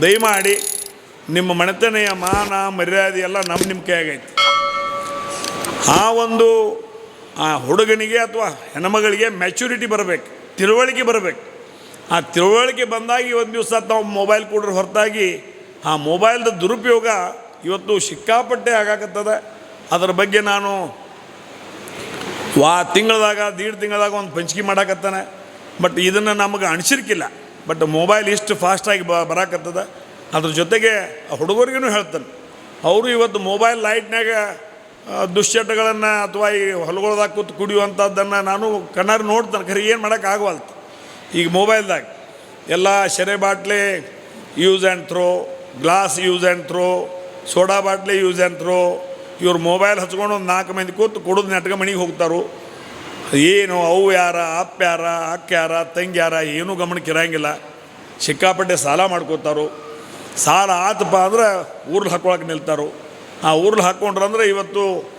ದಯಮಾಡಿ ನಿಮ್ಮ ಮನೆತನೆಯ ಮಾನ, ಮರ್ಯಾದೆ ಎಲ್ಲ ನಮ್ಮ ನಿಮ್ಮ ಕೈಯಾಗೈತಿ. ಆ ಒಂದು, ಆ ಹುಡುಗನಿಗೆ ಅಥವಾ ಹೆಣ್ಮಗಳಿಗೆ ಮೆಚುರಿಟಿ ಬರಬೇಕು, ತಿಳುವಳಿಕೆ ಬರಬೇಕು. ಆ ತಿಳುವಳಿಕೆ ಬಂದಾಗ ಒಂದು ದಿವಸ ತಾವು ಮೊಬೈಲ್ ಕೊಡ್ರೆ ಹೊರತಾಗಿ ಆ ಮೊಬೈಲ್ದ ದುರುಪಯೋಗ ಇವತ್ತು ಸಿಕ್ಕಾಪಟ್ಟೆ ಆಗಾಕತ್ತದ. ಅದರ ಬಗ್ಗೆ ನಾನು ವಾ ತಿಂಗಳದಾಗ, ದೀಡ್ ತಿಂಗಳದಾಗ ಒಂದು ಪಂಚಿಕೆ ಮಾಡಾಕತ್ತಾನೆ. ಬಟ್ ಇದನ್ನು ನಮಗೆ ಅನಿಸಿರ್ಕಿಲ್ಲ. ಬಟ್ ಮೊಬೈಲ್ ಇಷ್ಟು ಫಾಸ್ಟಾಗಿ ಬ ಬರಾಕತ್ತದ. ಅದ್ರ ಜೊತೆಗೆ ಹುಡುಗರಿಗೂ ಹೇಳ್ತಾನೆ. ಅವರು ಇವತ್ತು ಮೊಬೈಲ್ ಲೈಟ್ನಾಗ ದುಶ್ಚಟಗಳನ್ನು ಅಥವಾ ಈ ಹೊಲಗೊಳ್ದಾಗ ಕೂತು ಕುಡಿಯುವಂಥದ್ದನ್ನು ನಾನು ಕಣ್ಣಾರು ನೋಡ್ತಾನೆ. ಖರೀ, ಏನು ಮಾಡೋಕ್ಕಾಗವಲ್ತು ಈಗ ಮೊಬೈಲ್ದಾಗ ಎಲ್ಲ ಶೆರೆ ಬಾಟ್ಲೆ use and throw glass use and throw soda bottle use and throw ಇವ್ರು ಮೊಬೈಲ್ ಹಚ್ಕೊಂಡು ಒಂದು ನಾಲ್ಕು ಮಂದಿ ಕೂತು ಕುಡಿದು ನೆಟ್ಗೆ ಮನೆಗೆ ಹೋಗ್ತಾರು. ಏನು ಅವು ಯಾರ ಅಪ್ಪ್ಯಾರ ಅಕ್ಕ್ಯಾರ ತಂಗ್ಯಾರ ಯಾರ, ತಂಗಿ ಯಾರ, ಏನೂ ಗಮನಕ್ಕಿರಂಗಿಲ್ಲ ಸಿಕ್ಕಾಪಟ್ಟೆ ಸಾಲ ಮಾಡ್ಕೋತಾರು. ಸಾಲ ಆತಪ್ಪ ಅಂದ್ರೆ ಊರ್ಲ್ ಹಾಕೊಳಕ್ಕೆ ನಿಲ್ತಾರು. ಆ ಊರ್ಲ್ ಹಾಕ್ಕೊಂಡ್ರೆ ಅಂದ್ರೆ ಇವತ್ತು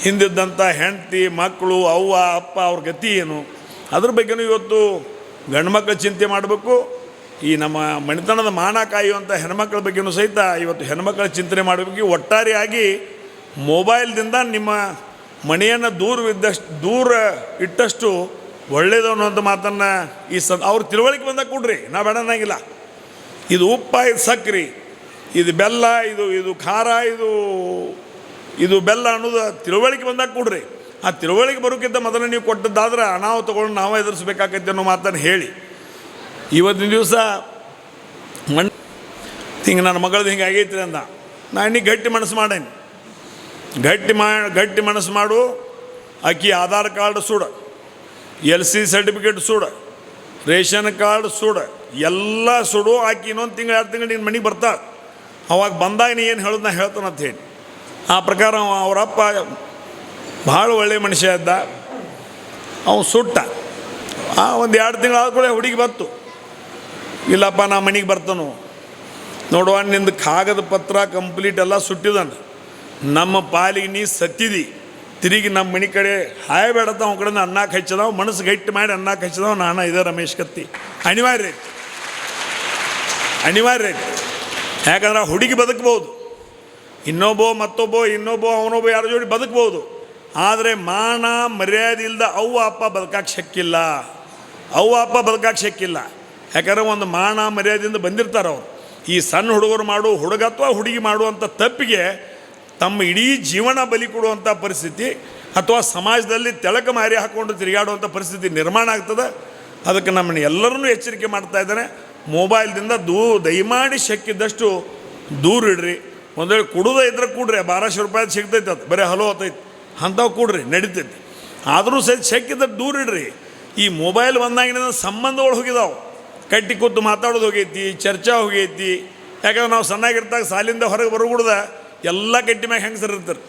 ಹಿಂದಿದ್ದಂಥ ಹೆಂಡತಿ ಮಕ್ಕಳು ಅವ್ವ, ಅಪ್ಪ ಅವ್ರ ಗತಿ ಏನು? ಅದ್ರ ಬಗ್ಗೆನೂ ಇವತ್ತು ಗಂಡು ಮಕ್ಕಳು ಚಿಂತೆ ಮಾಡಬೇಕು. ಈ ನಮ್ಮ ಮಣಿತನದ ಮಾನ ಕಾಯುವಂಥ ಹೆಣ್ಮಕ್ಳ ಬಗ್ಗೆನೂ ಸಹಿತ ಇವತ್ತು ಹೆಣ್ಮಕ್ಳ ಚಿಂತನೆ ಮಾಡಬೇಕು. ಒಟ್ಟಾರೆಯಾಗಿ ಮೊಬೈಲ್ದಿಂದ ನಿಮ್ಮ ಮನೆಯನ್ನು ದೂರವಿದ್ದಷ್ಟು ದೂರ ಇಟ್ಟಷ್ಟು ಒಳ್ಳೇದು ಅನ್ನೋಂಥ ಮಾತನ್ನು ಈ ಸದ್, ಅವ್ರ ತಿಳುವಳಿಕೆ ಬಂದಾಗ ಕೊಡ್ರಿ, ನಾವು ಬೇಡ ಅನ್ನಂಗಿಲ್ಲ. ಇದು ಉಪ್ಪ, ಇದು ಸಕ್ರಿ, ಇದು ಬೆಲ್ಲ, ಇದು ಇದು ಖಾರ, ಇದು ಇದು ಬೆಲ್ಲ ಅನ್ನೋದು ತಿಳುವಳಿಕೆ ಬಂದಾಗ ಕೊಡ್ರಿ. ಆ ತಿಳುವಳಿಕೆ ಬರೋಕ್ಕಿಂತ ಮೊದಲು ನೀವು ಕೊಟ್ಟದ್ದಾದ್ರೆ ಅನಾಹುತಗಳನ್ನ ನಾವು ಎದುರಿಸ್ಬೇಕಾಗತ್ತೆ ಅನ್ನೋ ಮಾತನ್ನು ಹೇಳಿ. ಇವತ್ತಿನ ದಿವಸ ಮಣ್ಣು ಹಿಂಗೆ ನನ್ನ ಮಗಳದ್ದು ಹಿಂಗೆ ಆಗೈತ್ರಿ ಅಂದ. ನಾ ಇನ್ನೀಗ ಗಟ್ಟಿ ಮನಸ್ಸು ಮಾಡೇನಿ. ಗಟ್ಟಿ ಮಾ, ಗಟ್ಟಿ ಮನಸ್ಸು ಮಾಡು. ಅಕ್ಕಿ ಆಧಾರ್ ಕಾರ್ಡ್ ಸುಡ. ಎಲ್ ಸಿ ಸರ್ಟಿಫಿಕೇಟ್ ಸುಡ. ರೇಷನ್ ಕಾರ್ಡ್ ಸುಡ. ಎಲ್ಲ ಸುಡು. ಆಕಿ ಇನ್ನೊಂದು ತಿಂಗಳು, ಎರಡು ತಿಂಗಳು ನಿನ್ನ ಮನೆಗೆ ಬರ್ತಾ ಅವಾಗ ಬಂದಾಗ ನೀ ಏನು ಹೇಳೋದು ನಾ ಹೇಳ್ತಾನೆ ಅಂತ ಹೇಳಿ. ಆ ಪ್ರಕಾರ ಅವ ಅವರಪ್ಪ ಭಾಳ ಒಳ್ಳೆ ಮನುಷ್ಯ ಇದ್ದ. ಅವನು ಸುಟ್ಟ. ಆ ಒಂದು ಎರಡು ತಿಂಗಳು ಕೂಡ ಹುಡುಗಿ ಬಂತು. ಇಲ್ಲಪ್ಪ, ನಾ ಮನೆಗೆ ಬರ್ತಾನು. ನೋಡುವ, ನಿಂದು ಕಾಗದ ಪತ್ರ, ಕಂಪ್ಲೀಟ್ ಎಲ್ಲ ಸುಟ್ಟಿದಾನೆ. ನಮ್ಮ ಪಾಲಿಗೆ ನೀ ಸತ್ತಿದಿ. ತಿರುಗಿ ನಮ್ಮ ಮನೆ ಕಡೆ ಹಾಯ್ ಬೇಡತ್ತ ಅವ್ನ ಕಡೆ ಅನ್ನ ಹಚ್ಚದವ ಮನಸ್ಸು ಗಟ್ಟಿ ಮಾಡಿ ಅನ್ನ ಹಚ್ಚದವ ನಾನು ಇದೇ ರಮೇಶ್ ಕತ್ತಿ. ಅನಿವಾರ್ಯ ಐತಿ ಅನಿವಾರ್ಯ ಐತಿ ಯಾಕಂದ್ರೆ ಹುಡುಗಿ ಬದುಕ್ಬೋದು. ಇನ್ನೊಬ್ಬ ಮತ್ತೊಬ್ಬ, ಇನ್ನೊಬ್ಬ ಅವನೊಬ್ಬ ಯಾರ ಜೋಡಿ ಬದುಕ್ಬೋದು. ಆದರೆ ಮಾನ ಮರ್ಯಾದೆ ಇಲ್ಲದ ಅವ್ವ ಅಪ್ಪ ಬದುಕಕ್ಕೆ ಶಕ್ಕಿಲ್ಲ. ಅವ್ವ ಅಪ್ಪ ಬದುಕಕ್ಕೆ ಶಕ್ಕಿಲ್ಲ. ಯಾಕಂದ್ರೆ ಒಂದು ಮಾನ ಮರ್ಯಾದೆಯಿಂದ ಬಂದಿರ್ತಾರೆ ಅವರು. ಈ ಸಣ್ಣ ಹುಡುಗರು ಮಾಡು, ಹುಡುಗ ಅಥವಾ ಹುಡುಗಿ ಮಾಡುವಂಥ ತಪ್ಪಿಗೆ ತಮ್ಮ ಇಡೀ ಜೀವನ ಬಲಿ ಕೊಡುವಂಥ ಪರಿಸ್ಥಿತಿ ಅಥವಾ ಸಮಾಜದಲ್ಲಿ ತೆಳಕ ಮಾರಿ ಹಾಕ್ಕೊಂಡು ತಿರುಗಾಡುವಂಥ ಪರಿಸ್ಥಿತಿ ನಿರ್ಮಾಣ ಆಗ್ತದೆ. ಅದಕ್ಕೆ ನಮ್ಮನ್ನು ಎಲ್ಲರನ್ನೂ ಎಚ್ಚರಿಕೆ ಮಾಡ್ತಾ ಇದ್ದಾರೆ. ಮೊಬೈಲ್ದಿಂದ ದೂ, ದಯಮಾಡಿ ಶಕ್ಕಿದ್ದಷ್ಟು ದೂರ ಇಡ್ರಿ. ಒಂದು ವೇಳೆ ಕೊಡೋದೇ ಇದ್ರೆ ಕೂಡ್ರಿ ಬಾರಶೆ ರೂಪಾಯಿ ಸಿಗ್ತೈತೆ ಅದು. ಬರೀ ಹಲೋ ಹೊತ್ತೈತಿ ಅಂಥವು ಕೂಡ್ರಿ, ನಡೀತೈತಿ. ಆದರೂ ಸಹಿತ ಶಕ್ಕಿದ್ರೆ ದೂರ ಇಡ್ರಿ. ಈ ಮೊಬೈಲ್ ಬಂದಾಗಿನಿಂದ ಸಂಬಂಧಗಳು ಹೋಗಿದಾವೆ. ಕಟ್ಟಿ ಕೂತು ಮಾತಾಡೋದು ಹೋಗೈತಿ, ಚರ್ಚಾ ಹೋಗೈತಿ. ಯಾಕಂದ್ರೆ ನಾವು ಸಣ್ಣಾಗಿರ್ತಾಗ ಸಾಲಿಂದ ಹೊರಗೆ ಬರಬಿಡ್ದ ಎಲ್ಲ ಗಟ್ಟಿ ಮ್ಯಾಗ ಹೆಂಗಸರು ಇರ್ತಾರೆ.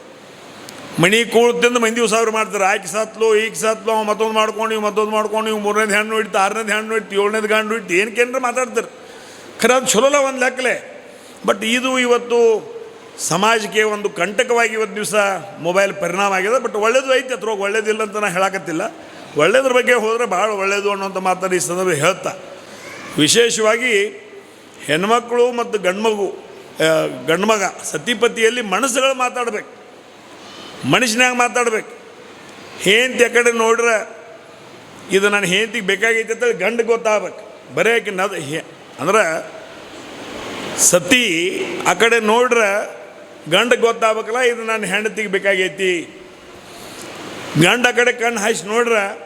ಮಣಿ ಕೂಳ್ತಿಂದ ಮಂದಿ ಸಾವಿರ ಮಾಡ್ತಾರೆ. ಆಕೆ ಸತ್ಲು ಈಗ ಸತ್ಲು, ಅವ ಮತ್ತೊಂದು ಮಾಡ್ಕೊಂಡು, ಇವು ಮತ್ತೊಂದು ಮಾಡ್ಕೊಂಡು, ಇವು ಮೂರನೇದು ಹೆಣ್ಣು ಇಟ್ಟು ಆರನೇದು ಹೆಣ್ಣು ಇಟ್ಟು ಏಳನೇದು ಗಂಡು ಏನು ಅಂದ್ರೆ ಮಾತಾಡ್ತಾರೆ. ಖರೆ ಅದು ಚಲೋಲ್ಲ ಒಂದು ಲೆಕ್ಕಲೆ. ಬಟ್ ಇದು ಇವತ್ತು ಸಮಾಜಕ್ಕೆ ಒಂದು ಕಂಟಕವಾಗಿ ಇವತ್ತು ದಿವಸ ಮೊಬೈಲ್ ಪರಿಣಾಮ ಆಗಿದೆ. ಬಟ್ ಒಳ್ಳೇದು ಐತೆ, ಅದ್ರೊಳಗೆ ಒಳ್ಳೇದಿಲ್ಲ ಅಂತ ನಾನು ಹೇಳಕತ್ತಿಲ್ಲ. ಒಳ್ಳೇದ್ರ ಬಗ್ಗೆ ಹೋದರೆ ಭಾಳ ಒಳ್ಳೇದು ಅನ್ನೋಂಥ ಮಾತಾಡಿ ಈ ಸಂದರ್ಭ ಹೇಳ್ತಾ. ವಿಶೇಷವಾಗಿ ಹೆಣ್ಮಕ್ಳು ಮತ್ತು ಗಂಡ್ಮಗು ಆ, ಗಂಡ್ಮಗ ಸತಿಪತಿಯಲ್ಲಿ ಮನಸ್ಸುಗಳು ಮಾತಾಡ್ಬೇಕು. ಮನುಷ್ಯನಾಗ ಮಾತಾಡ್ಬೇಕು. ಹೇಂತಿ ಆ ಕಡೆ ನೋಡ್ರೆ ಇದು ನನ್ನ ಹೇಂತಿಗೆ ಬೇಕಾಗೈತೆ ಅಂತೇಳಿ ಗಂಡ ಗೊತ್ತಾಗಬೇಕು. ಬರೀ ನದ ಅಂದ್ರೆ ಸತಿ ಆ ಕಡೆ ನೋಡ್ರೆ ಗಂಡ ಗೊತ್ತಾಗಬೇಕಲ್ಲ ಇದು ನನ್ನ ಹೆಂಡತಿಗೆ ಬೇಕಾಗೈತಿ. ಗಂಡ ಆ ಕಡೆ ಕಣ್ಣು ಹಾಯಿಸಿ ನೋಡ್ರೆ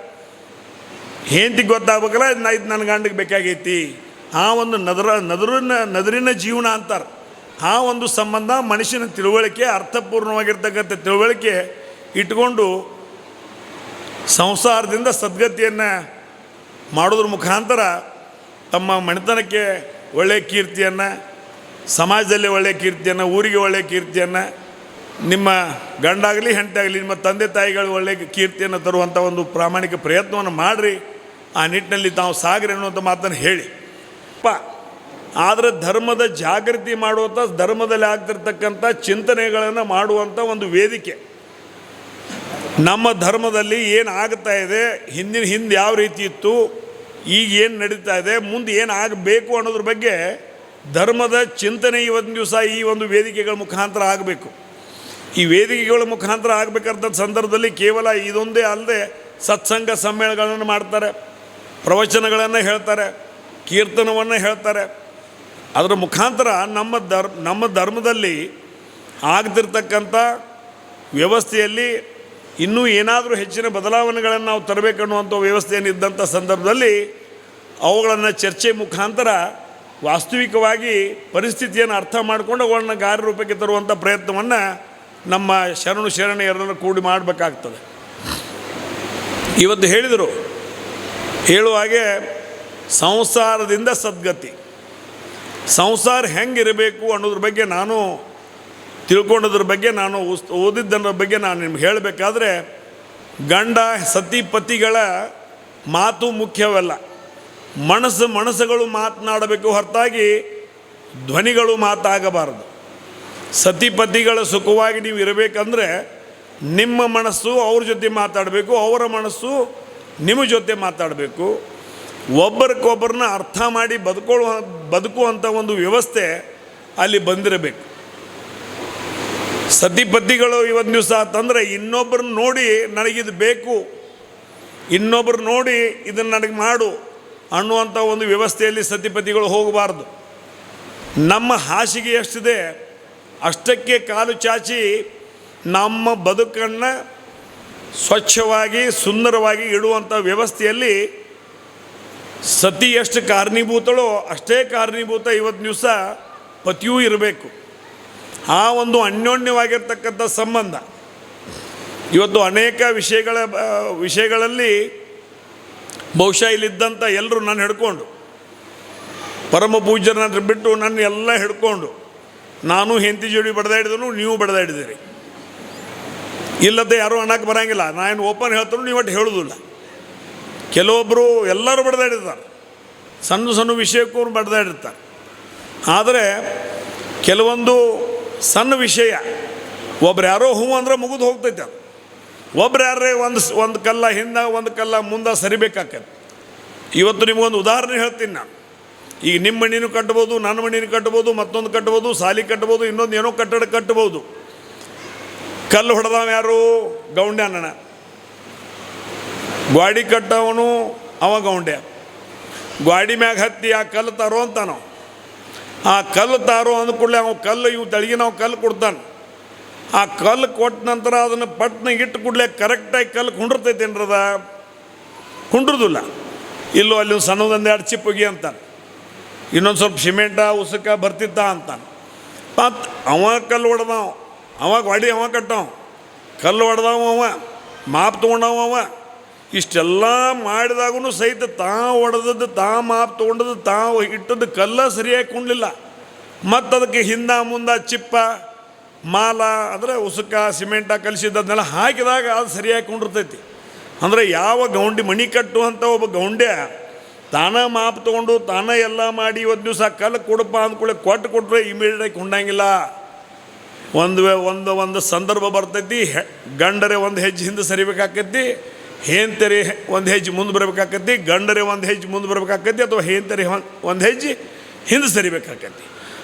ಹೆಂಡತಿಗೆ ಗೊತ್ತಾಗಬೇಕಲ್ಲ ಇದು ನಾ ಇದು ನನ್ನ ಗಂಡಗೆ ಬೇಕಾಗೈತಿ. ಆ ಒಂದು ನದರ ನದರಿನ ನದರಿನ ಜೀವನ ಅಂತಾರೆ. ಆ ಒಂದು ಸಂಬಂಧ ಮನುಷ್ಯನ ತಿಳುವಳಿಕೆ ಅರ್ಥಪೂರ್ಣವಾಗಿರ್ತಕ್ಕಂಥ ತಿಳುವಳಿಕೆ ಇಟ್ಕೊಂಡು ಸಂಸಾರದಿಂದ ಸದ್ಗತಿಯನ್ನು ಮಾಡೋದ್ರ ಮುಖಾಂತರ ತಮ್ಮ ಮನೆತನಕ್ಕೆ ಒಳ್ಳೆಯ ಕೀರ್ತಿಯನ್ನು, ಸಮಾಜದಲ್ಲಿ ಒಳ್ಳೆಯ ಕೀರ್ತಿಯನ್ನು, ಊರಿಗೆ ಒಳ್ಳೆಯ ಕೀರ್ತಿಯನ್ನು, ನಿಮ್ಮ ಗಂಡಾಗಲಿ ಹೆಂಡಾಗಲಿ ನಿಮ್ಮ ತಂದೆ ತಾಯಿಗಳು ಒಳ್ಳೆಯ ಕೀರ್ತಿಯನ್ನು ತರುವಂಥ ಒಂದು ಪ್ರಾಮಾಣಿಕ ಪ್ರಯತ್ನವನ್ನು ಮಾಡಿರಿ. ಆ ನಿಟ್ಟಿನಲ್ಲಿ ತಾವು ಸಾಗರಿ ಅನ್ನುವಂಥ ಮಾತನ್ನು ಹೇಳಿ. ಪ ಆದರೆ ಧರ್ಮದ ಜಾಗೃತಿ ಮಾಡುವಂಥ ಧರ್ಮದಲ್ಲಿ ಆಗ್ತಿರ್ತಕ್ಕಂಥ ಚಿಂತನೆಗಳನ್ನು ಮಾಡುವಂಥ ಒಂದು ವೇದಿಕೆ. ನಮ್ಮ ಧರ್ಮದಲ್ಲಿ ಏನು ಆಗ್ತಾ ಇದೆ, ಹಿಂದಿನ, ಹಿಂದೆ ಯಾವ ರೀತಿ ಇತ್ತು, ಈಗ ಏನು ನಡೀತಾ ಇದೆ, ಮುಂದೆ ಏನು ಆಗಬೇಕು ಅನ್ನೋದ್ರ ಬಗ್ಗೆ ಧರ್ಮದ ಚಿಂತನೆ ಇವತ್ತಿನ ದಿವಸ ಈ ಒಂದು ವೇದಿಕೆಗಳ ಮುಖಾಂತರ ಆಗಬೇಕು. ಈ ವೇದಿಕೆಗಳ ಮುಖಾಂತರ ಆಗಬೇಕಂತ ಸಂದರ್ಭದಲ್ಲಿ ಕೇವಲ ಇದೊಂದೇ ಅಲ್ಲದೆ ಸತ್ಸಂಗ ಸಮ್ಮೇಳನಗಳನ್ನು ಮಾಡ್ತಾರೆ, ಪ್ರವಚನಗಳನ್ನು ಹೇಳ್ತಾರೆ, ಕೀರ್ತನವನ್ನು ಹೇಳ್ತಾರೆ. ಅದರ ಮುಖಾಂತರ ನಮ್ಮ ಧರ್ ನಮ್ಮ ಧರ್ಮದಲ್ಲಿ ಆಗ್ತಿರ್ತಕ್ಕಂಥ ವ್ಯವಸ್ಥೆಯಲ್ಲಿ ಇನ್ನೂ ಏನಾದರೂ ಹೆಚ್ಚಿನ ಬದಲಾವಣೆಗಳನ್ನು ನಾವು ತರಬೇಕನ್ನುವಂಥ ವ್ಯವಸ್ಥೆಯನ್ನಿದ್ದಂಥ ಸಂದರ್ಭದಲ್ಲಿ ಅವುಗಳನ್ನು ಚರ್ಚೆ ಮುಖಾಂತರ ವಾಸ್ತವಿಕವಾಗಿ ಪರಿಸ್ಥಿತಿಯನ್ನು ಅರ್ಥ ಮಾಡಿಕೊಂಡು ಅವುಗಳನ್ನ ಕಾರ್ಯರೂಪಕ್ಕೆ ತರುವಂಥ ಪ್ರಯತ್ನವನ್ನು ನಮ್ಮ ಶರಣು ಶರಣೆಯರನ್ನು ಕೂಡಿ ಮಾಡಬೇಕಾಗ್ತದೆ. ಇವತ್ತು ಹೇಳಿದರು, ಹೇಳುವ ಹಾಗೆ ಸಂಸಾರದಿಂದ ಸದ್ಗತಿ. ಸಂಸಾರ ಹೆಂಗಿರಬೇಕು ಅನ್ನೋದ್ರ ಬಗ್ಗೆ ನಾನು ತಿಳ್ಕೊಂಡೋದ್ರ ಬಗ್ಗೆ ನಾನು ಓದಿದ್ದರ ಬಗ್ಗೆ ನಾನು ನಿಮ್ಗೆ ಹೇಳಬೇಕಾದ್ರೆ, ಗಂಡ ಸತಿಪತಿಗಳ ಮಾತು ಮುಖ್ಯವಲ್ಲ. ಮನಸ್ಸು ಮನಸ್ಸುಗಳು ಮಾತನಾಡಬೇಕು ಹೊರತಾಗಿ ಧ್ವನಿಗಳು ಮಾತಾಗಬಾರದು. ಸತಿಪತಿಗಳ ಸುಖವಾಗಿ ನೀವು ಇರಬೇಕಂದ್ರೆ ನಿಮ್ಮ ಮನಸ್ಸು ಅವ್ರ ಜೊತೆ ಮಾತಾಡಬೇಕು, ಅವರ ಮನಸ್ಸು ನಿಮ್ಮ ಜೊತೆ ಮಾತಾಡಬೇಕು. ಒಬ್ಬರಿಗೊಬ್ಬರನ್ನ ಅರ್ಥ ಮಾಡಿ ಬದುಕೊಳ್ಳುವ ಬದುಕುವಂಥ ಒಂದು ವ್ಯವಸ್ಥೆ ಅಲ್ಲಿ ಬಂದಿರಬೇಕು. ಸತಿಪತಿಗಳು ಇವತ್ತು ದಿವಸ ಅಂತಂದರೆ ಇನ್ನೊಬ್ಬರನ್ನ ನೋಡಿ ನನಗಿದು ಬೇಕು ಇನ್ನೊಬ್ಬರು ನೋಡಿ ಇದನ್ನು ನನಗೆ ಮಾಡು ಅನ್ನುವಂಥ ಒಂದು ವ್ಯವಸ್ಥೆಯಲ್ಲಿ ಸತಿಪತಿಗಳು ಹೋಗಬಾರ್ದು. ನಮ್ಮ ಹಾಸಿಗೆ ಎಷ್ಟಿದೆ, ಅಷ್ಟಕ್ಕೆ ಕಾಲು ಚಾಚಿ ನಮ್ಮ ಬದುಕನ್ನು ಸ್ವಚ್ಛವಾಗಿ ಸುಂದರವಾಗಿ ಇಡುವಂಥ ವ್ಯವಸ್ಥೆಯಲ್ಲಿ ಸತಿ ಎಷ್ಟು ಕಾರಣೀಭೂತಳೋ ಅಷ್ಟೇ ಕಾರಣೀಭೂತ ಇವತ್ತು ದಿವಸ ಪತಿಯೂ ಇರಬೇಕು. ಆ ಒಂದು ಅನ್ಯೋನ್ಯವಾಗಿರ್ತಕ್ಕಂಥ ಸಂಬಂಧ. ಇವತ್ತು ಅನೇಕ ವಿಷಯಗಳ ವಿಷಯಗಳಲ್ಲಿ ಬಹುಶಃ ಇಲ್ಲಿದ್ದಂಥ ಎಲ್ಲರೂ ನಾನು ಹಿಡ್ಕೊಂಡು. ಪರಮ ಪೂಜ್ಯರನ್ನ ಬಿಟ್ಟು ನನ್ನ ಎಲ್ಲ ಹಿಡ್ಕೊಂಡು. ನಾನು ಹೆಂತಿ ಜೋಡಿ ಬಡ್ದಾಡಿದನು, ನೀವು ಬಡ್ದಾಡಿದಿರಿ. ಇಲ್ಲದೆ ಯಾರೂ ಅನ್ನಕ್ಕೆ ಬರಂಗಿಲ್ಲ. ನಾನು ಓಪನ್ ಹೇಳ್ತಾನು ನೀವು ಒಟ್ಟು ಹೇಳೋದಿಲ್ಲ. ಕೆಲವೊಬ್ಬರು ಎಲ್ಲರೂ ಬಡ್ದಾಡಿರ್ತಾರೆ. ಸಣ್ಣ ಸಣ್ಣ ವಿಷಯಕ್ಕೂ ಬಡ್ದಾಡಿರ್ತಾರೆ. ಆದರೆ ಕೆಲವೊಂದು ಸಣ್ಣ ವಿಷಯ, ಒಬ್ರು ಯಾರೋ ಹೂ ಅಂದ್ರೆ ಮುಗಿದು ಹೋಗ್ತೈತೆ ಅದು. ಒಬ್ರು ಯಾರೇ ಒಂದು ಒಂದು ಕಲ್ಲ ಹಿಂದೆ, ಒಂದು ಕಲ್ಲ ಮುಂದೆ ಸರಿಬೇಕಾಕತ್ತೆ ಇವತ್ತು ನಿಮಗೊಂದು ಉದಾಹರಣೆ ಹೇಳ್ತೀನಿ ನಾನು. ಈಗ ನಿಮ್ಮ ಮಣ್ಣಿನೂ ಕಟ್ಬೋದು, ನನ್ನ ಮಣ್ಣಿನೂ ಕಟ್ಬೋದು, ಮತ್ತೊಂದು ಕಟ್ಬೋದು, ಸಾಲಿ ಕಟ್ಬೋದು, ಇನ್ನೊಂದು ಏನೋ ಕಟ್ಟಡ ಕಟ್ಬೋದು. ಕಲ್ಲು ಹೊಡೆದವ ಯಾರು? ಗೌಂಡ್ಯಾನಣ್ಣ ಗ್ವಾಡಿ ಕಟ್ಟವನು ಅವ ಗೌಂಡ್ಯ ಗ್ವಾಡಿ ಮ್ಯಾಗ ಹತ್ತಿ ಆ ಕಲ್ಲು ತಾರೋ ಅಂತಾನ ಆ ಕಲ್ಲು ತಾರೋ ಅಂದ ಕೂಡಲೇ ಅವ ಕಲ್ಲು, ಇವು ತಳಗಿನ ನಾವು ಕಲ್ಲು ಕೊಡ್ತಾನೆ. ಆ ಕಲ್ಲು ಕೊಟ್ಟ ನಂತರ ಅದನ್ನು ಪಟ್ನ ಇಟ್ಟು ಕೂಡಲೇ ಕರೆಕ್ಟಾಗಿ ಕಲ್ಲು ಕುಂಡಿರ್ತೈತೇನ್ರದ? ಕುಂಡ್ರದಿಲ್ಲ. ಇಲ್ಲೋ ಅಲ್ಲಿ ಒಂದು ಸಣ್ಣದೊಂದು ಎರಡು ಚಿಪ್ಪುಗಿ ಅಂತಾನೆ. ಇನ್ನೊಂದು ಸ್ವಲ್ಪ ಸಿಮೆಂಟ, ಉಸುಕ ಬರ್ತಿದ್ದ ಅಂತಾನೆ. ಮತ್ತು ಅವ ಕಲ್ಲು ಹೊಡೆದವ ಅವ ಹೊಡಿ ಅವ ಕಟ್ಟವ. ಕಲ್ಲು ಹೊಡೆದವ ಅವ, ಮಾಪ್ ತೊಗೊಂಡವ ಅವ. ಇಷ್ಟೆಲ್ಲ ಮಾಡಿದಾಗೂ ಸಹಿತ ತಾ ಹೊಡೆದದ್ದು ತಾ ಮಾಪ್ ತೊಗೊಂಡದ್ದು ತಾ ಇಟ್ಟದ್ದು ಕಲ್ಲ ಸರಿಯಾಗಿ ಕುಂಡ್ಲಿಲ್ಲ ಮತ್ತು ಅದಕ್ಕೆ ಹಿಂದ ಮುಂದ ಚಿಪ್ಪ, ಮಾಲ ಅಂದರೆ ಉಸುಕ, ಸಿಮೆಂಟ ಕಲಿಸಿದ್ದನ್ನೆಲ್ಲ ಹಾಕಿದಾಗ ಅದು ಸರಿಯಾಗಿ ಕೊಂಡಿರ್ತೈತಿ. ಅಂದರೆ ಯಾವ ಗೌಂಡಿ ಮಣಿ ಕಟ್ಟುವಂಥ ಒಬ್ಬ ಗೌಂಡ್ಯ ತಾನ ಮಾಪ್ ತೊಗೊಂಡು ತಾನ ಎಲ್ಲ ಮಾಡಿ ಒಂದು ದಿವಸ ಕಲ್ಲು ಕೊಡಪ್ಪ ಅಂದ್ಕೊಳ್ಳಿ ಕೊಟ್ಟು ಕೊಟ್ಟರೆ ಇಮಿಡಿಯೇಟಾಗಿ ಕುಂಡಂಗಿಲ್ಲ. ಒಂದು ಒಂದು ಒಂದು ಸಂದರ್ಭ ಬರ್ತೈತಿ ಗಂಡರೇ ಒಂದು ಹೆಜ್ಜೆ ಹಿಂದೆ ಸರಿಬೇಕಾಕೈತಿ ಹೇಂತರಿ ಒಂದು ಹೆಜ್ಜೆ ಮುಂದೆ ಬರಬೇಕಾಕತಿ ಗಂಡರೆ ಒಂದು ಹೆಜ್ಜೆ ಮುಂದೆ ಬರಬೇಕಾಕತಿ ಅಥವಾ ಹೇಂತರಿ ಒಂದು ಹೆಜ್ಜೆ ಹಿಂದೆ ಸರಿಬೇಕಾಕತಿ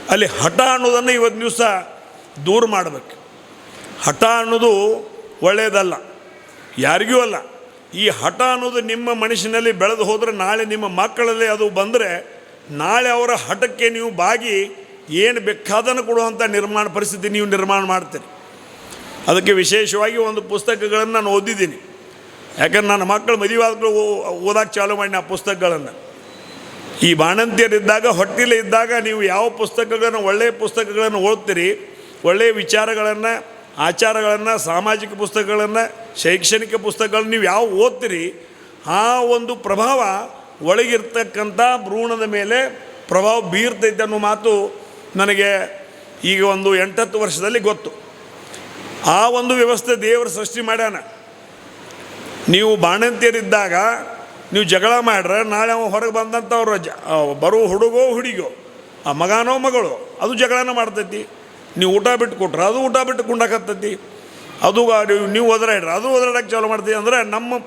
ಅಲ್ಲಿ ಹಠ ಅನ್ನೋದನ್ನು ಇವತ್ತು ದಿವಸ ದೂರ ಮಾಡಬೇಕು. ಹಠ ಅನ್ನೋದು ಒಳ್ಳೆಯದಲ್ಲ ಯಾರಿಗೂ ಅಲ್ಲ. ಈ ಹಠ ಅನ್ನೋದು ನಿಮ್ಮ ಮನುಷ್ಯನಲ್ಲಿ ಬೆಳೆದು ಹೋದರೆ ನಾಳೆ ನಿಮ್ಮ ಮಕ್ಕಳಲ್ಲಿ ಅದು ಬಂದರೆ ನಾಳೆ ಅವರ ಹಠಕ್ಕೆ ನೀವು ಬಾಗಿ ಏನು ಬೇಕಾದನ್ನು ಕೊಡುವಂಥ ನಿರ್ಮಾಣ ಪರಿಸ್ಥಿತಿ ನೀವು ನಿರ್ಮಾಣ ಮಾಡ್ತೀರಿ. ಅದಕ್ಕೆ ವಿಶೇಷವಾಗಿ ಒಂದು ಪುಸ್ತಕಗಳನ್ನು ನಾನು ಓದಿದ್ದೀನಿ. ಯಾಕಂದ್ರೆ ನನ್ನ ಮಕ್ಕಳು ಮದುವೆ ಆದ್ರೂ ಓದಕ್ಕೆ ಚಾಲು ಮಾಡಿ ಆ ಪುಸ್ತಕಗಳನ್ನು. ಈ ಬಾಣಂತಿಯರಿದ್ದಾಗ, ಹೊಟ್ಟಿಲೆ ಇದ್ದಾಗ ನೀವು ಯಾವ ಪುಸ್ತಕಗಳನ್ನು ಒಳ್ಳೆಯ ಪುಸ್ತಕಗಳನ್ನು ಓದ್ತೀರಿ ಒಳ್ಳೆಯ ವಿಚಾರಗಳನ್ನು, ಆಚಾರಗಳನ್ನು, ಸಾಮಾಜಿಕ ಪುಸ್ತಕಗಳನ್ನು, ಶೈಕ್ಷಣಿಕ ಪುಸ್ತಕಗಳನ್ನು ನೀವು ಯಾವ ಓದ್ತೀರಿ, ಆ ಒಂದು ಪ್ರಭಾವ ಒಳಗಿರ್ತಕ್ಕಂಥ ಭ್ರೂಣದ ಮೇಲೆ ಪ್ರಭಾವ ಬೀರ್ತೈತೆ ಅನ್ನೋ ಮಾತು ನನಗೆ ಈಗ ಒಂದು ಎಂಟತ್ತು ವರ್ಷದಲ್ಲಿ ಗೊತ್ತು. ಆ ಒಂದು ವ್ಯವಸ್ಥೆ ದೇವರು ಸೃಷ್ಟಿ ಮಾಡ್ಯಾನ. ನೀವು ಬಾಣಂತಿಯರಿದ್ದಾಗ ನೀವು ಜಗಳ ಮಾಡ್ರೆ, ನಾಳೆ ಅವ ಹೊರಗೆ ಬಂದಂಥ ಅವ್ರ ಜ ಬರೋ ಹುಡುಗೋ ಹುಡುಗೋ, ಆ ಮಗನೋ ಮಗಳು, ಅದು ಜಗಳನ ಮಾಡ್ತೈತಿ. ನೀವು ಊಟ ಬಿಟ್ಟು ಕೊಟ್ರೆ ಅದು ಊಟ ಬಿಟ್ಟು ಕುಂಡಾಕತ್ತೈತಿ ಅದು ನೀವು- ಒದರಾಡ್ರೆ, ಅದು ಒದರಾಡಕ್ಕೆ ಚಾಲು ಮಾಡ್ತೀವಿ ಅಂದರೆ ನಮ್ಮ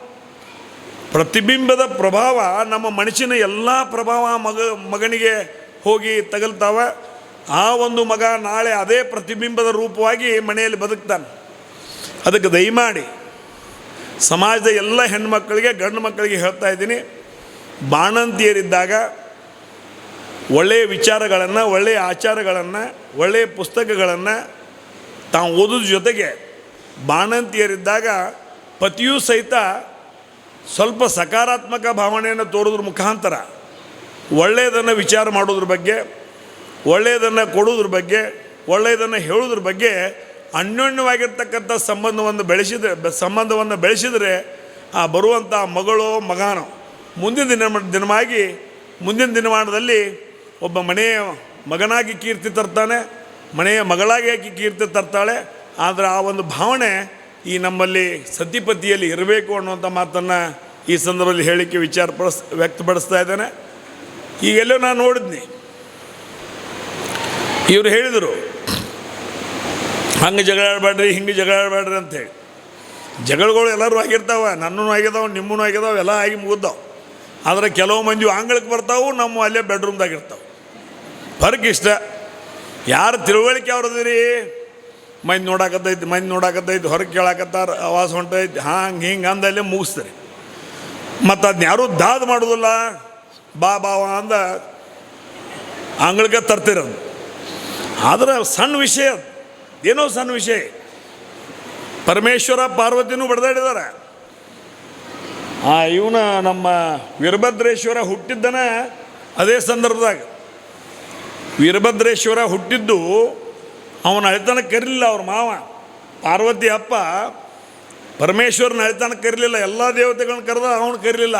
ಪ್ರತಿಬಿಂಬದ ಪ್ರಭಾವ, ನಮ್ಮ ಮನುಷ್ಯನ ಎಲ್ಲ ಪ್ರಭಾವ ಮಗ, ಮಗನಿಗೆ ಹೋಗಿ ತಗಲ್ತಾವ. ಆ ಒಂದು ಮಗ ನಾಳೆ ಅದೇ ಪ್ರತಿಬಿಂಬದ ರೂಪವಾಗಿ ಮನೆಯಲ್ಲಿ ಬದುಕ್ತಾನೆ. ಅದಕ್ಕೆ ದಯಮಾಡಿ ಸಮಾಜದ ಎಲ್ಲ ಹೆಣ್ಮಕ್ಳಿಗೆ, ಗಂಡು ಮಕ್ಕಳಿಗೆ ಹೇಳ್ತಾ ಇದ್ದೀನಿ, ಬಾಣಂತಿಯರಿದ್ದಾಗ ಒಳ್ಳೆಯ ವಿಚಾರಗಳನ್ನು, ಒಳ್ಳೆಯ ಆಚಾರಗಳನ್ನು, ಒಳ್ಳೆಯ ಪುಸ್ತಕಗಳನ್ನು ತಾವು ಓದೋದ್ರ ಜೊತೆಗೆ ಬಾಣಂತಿಯರಿದ್ದಾಗ ಪತಿಯೂ ಸಹಿತ ಸ್ವಲ್ಪ ಸಕಾರಾತ್ಮಕ ಭಾವನೆಯನ್ನು ತೋರೋದ್ರ ಮುಖಾಂತರ ಒಳ್ಳೆಯದನ್ನು ವಿಚಾರ ಮಾಡೋದ್ರ ಬಗ್ಗೆ, ಒಳ್ಳೆಯದನ್ನು ಕೊಡೋದ್ರ ಬಗ್ಗೆ, ಒಳ್ಳೆಯದನ್ನು ಹೇಳೋದ್ರ ಬಗ್ಗೆ ಅನ್ಯೋನ್ಯವಾಗಿರ್ತಕ್ಕಂಥ ಸಂಬಂಧವನ್ನು ಬೆಳೆಸಿದ ಸಂಬಂಧವನ್ನು ಬೆಳೆಸಿದರೆ, ಆ ಬರುವಂಥ ಮಗಳು ಮಗನೋ, ಮುಂದಿನ ದಿನ, ದಿನವಾಗಿ, ಮುಂದಿನ ದಿನಮಾನದಲ್ಲಿ ಒಬ್ಬ ಮನೆಯ ಮಗನಾಗಿ ಕೀರ್ತಿ ತರ್ತಾನೆ, ಮನೆಯ ಮಗಳಾಗಿ ಆಕಿ ಕೀರ್ತಿ ತರ್ತಾಳೆ. ಆದರೆ ಆ ಒಂದು ಭಾವನೆ ಈ ನಮ್ಮಲ್ಲಿ ಸತಿಪತಿಯಲ್ಲಿ ಇರಬೇಕು ಅನ್ನುವಂಥ ಮಾತನ್ನು ಈ ಸಂದರ್ಭದಲ್ಲಿ ಹೇಳಿಕೆ ವಿಚಾರ ಪಡಿಸ್, ವ್ಯಕ್ತಪಡಿಸ್ತಾ ಇದ್ದೇನೆ. ಈಗೆಲ್ಲೋ ನಾನು ನೋಡಿದ್ನಿ. ಇವರು ಹೇಳಿದರು ಹಂಗೆ ಜಗಳ ಆಡಬೇಡ್ರಿ, ಹಿಂಗೆ ಜಗಳ ಆಡಬೇಡ್ರಿ ಅಂತೇಳಿ ಜಗಳಗಳು ಎಲ್ಲರೂ ಆಗಿರ್ತಾವೆ, ನನ್ನೂ ಆಗಿದಾವೆ ನಿಮ್ಮೂ ಆಗಿದಾವೆ, ಎಲ್ಲ ಆಗಿ ಮುಗಿದಾವೆ. ಆದರೆ ಕೆಲವು ಮಂದಿ ಆಂಗ್ಲಕ್ಕೆ ಬರ್ತಾವೆ, ನಮ್ಮ ಅಲ್ಲೇ ಬೆಡ್ರೂಮ್ದಾಗ ಇರ್ತಾವೆ. ಫರ್ಕ್ ಇಷ್ಟ. ಯಾರು ತಿಳುವಳಿಕೆ ಅವ್ರದ್ರಿ ಮಂದಿ ನೋಡಾಕತ್ತೈತಿ ಮಂದಿ ನೋಡಾಕತ್ತೈತಿ, ಹೊರಗೆ ಕೇಳಾಕತ್ತಾರ ಆವಾಸ ಹೊಂಟೈತಿ ಹಾಂಗೆ ಹಿಂಗೆ ಅಂದಲ್ಲೇ ಮುಗಿಸ್ತಾರೆ. ಮತ್ತು ಅದನ್ನ ಯಾರೂ ದಾದ್ ಮಾಡೋದಿಲ್ಲ. ಬಾ ಬಾವ ಅಂದ ಆಂಗ್ಲಕ್ಕೆ ತರ್ತಿರೋದು. ಆದ್ರೆ ಸಣ್ಣ ವಿಷಯ ಅದು. ಏನೋ ಸಣ್ಣ ವಿಷಯ. ಪರಮೇಶ್ವರ ಪಾರ್ವತಿನೂ ಬಡ್ದಾಡಿದ್ದಾರೆ ಆ ಇವನ ನಮ್ಮ ವೀರಭದ್ರೇಶ್ವರ ಹುಟ್ಟಿದ್ದನ ಅದೇ ಸಂದರ್ಭದಾಗ. ವೀರಭದ್ರೇಶ್ವರ ಹುಟ್ಟಿದ್ದು ಅವನ ಅಳಿತನ ಕರೀಲಿಲ್ಲ ಅವ್ರ ಮಾವ. ಪಾರ್ವತಿ ಅಪ್ಪ ಪರಮೇಶ್ವರನ ಅಳಿತನ ಕರೀಲಿಲ್ಲ, ಎಲ್ಲ ದೇವತೆಗಳನ್ನ ಕರೆದ ಅವನು ಕರೀಲಿಲ್ಲ.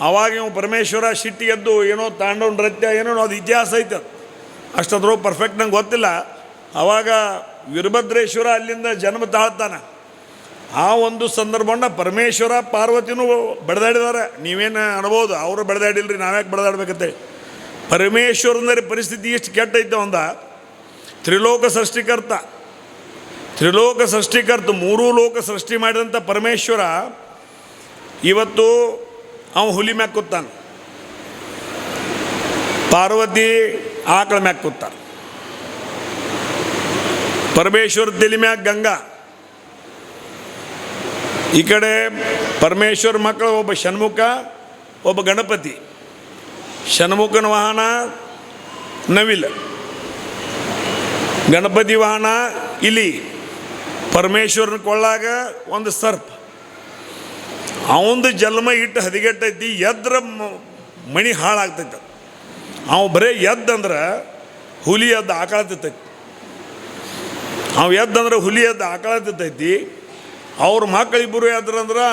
ಅವಾಗ ಇವ ಪರಮೇಶ್ವರ ಸಿಟ್ಟಿಗೆದ್ದು ಏನೋ ತಾಂಡವ ನೃತ್ಯ ಏನೋ ಅದು ಇತಿಹಾಸ ಐತೆ ಅದು. ಅಷ್ಟದ್ರ ಪರ್ಫೆಕ್ಟ್ ನಂಗೆ ಗೊತ್ತಿಲ್ಲ. ಅವಾಗ ವೀರಭದ್ರೇಶ್ವರ ಅಲ್ಲಿಂದ ಜನ್ಮ ತಾಳ್ತಾನೆ. ಆ ಒಂದು ಸಂದರ್ಭವನ್ನು ಪರಮೇಶ್ವರ ಪಾರ್ವತಿನೂ ಬಡದಾಡಿದಾರೆ ನೀವೇನು ಅನ್ಬೋದು? ಅವರು ಬಡ್ದಾಡಿಲ್ರಿ, ನಾವ್ಯಾಕೆ ಬಡ್ದಾಡ್ಬೇಕಂತೆ? ಪರಮೇಶ್ವರನ ಪರಿಸ್ಥಿತಿ ಎಷ್ಟು ಕೆಟ್ಟೈತೆ ಒಂದ ತ್ರಿಲೋಕ ಸೃಷ್ಟಿಕರ್ತ. ತ್ರಿಲೋಕ ಸೃಷ್ಟಿಕರ್ತ, ಮೂರೂ ಲೋಕ ಸೃಷ್ಟಿ ಮಾಡಿದಂಥ ಪರಮೇಶ್ವರ ಇವತ್ತು ಅವನು ಹುಲಿ ಮ್ಯಾಕ್ ಕೂತಾನೆ. ಪಾರ್ವತಿ ಆಕಳ ಮ್ಯಾಕ್ ಕೂತಾರ. ಪರಮೇಶ್ವರ ತಲೆ ಮ್ಯಾಗ ಗಂಗಾ. ಈ ಕಡೆ ಪರಮೇಶ್ವರ ಮಕ್ಕಳು ಒಬ್ಬ ಷಣ್ಮುಖ, ಒಬ್ಬ ಗಣಪತಿ. ಷಣ್ಮುಖನ ವಾಹನ ನವಿಲ. ಗಣಪತಿ ವಾಹನ ಇಲಿ. ಪರಮೇಶ್ವರನ ಕೊಳ್ಳಾಗ ಒಂದು ಸರ್ಪ. ಅವಂದು ಜನ್ಮ ಇಟ್ಟು ಹದಿಗೆಟ್ಟೈತಿ, ಎದ್ರ ಮಣಿ ಹಾಳಾಗ್ತೈತೆ. ಅವ ಬರೇ ಎದ್ದಂದ್ರೆ ಹುಲಿ ಎದ್ದು ಆಕಳತಿತ್ತೈತಿ ಅವ ಎದ್ದಂದ್ರೆ ಹುಲಿ ಎದ್ದು ಆಕಳತಿತ್ತೈತಿ ಅವ್ರ ಮಕ್ಕಳಿಬ್ಬರು ಎದ್ರಂದ್ರೆ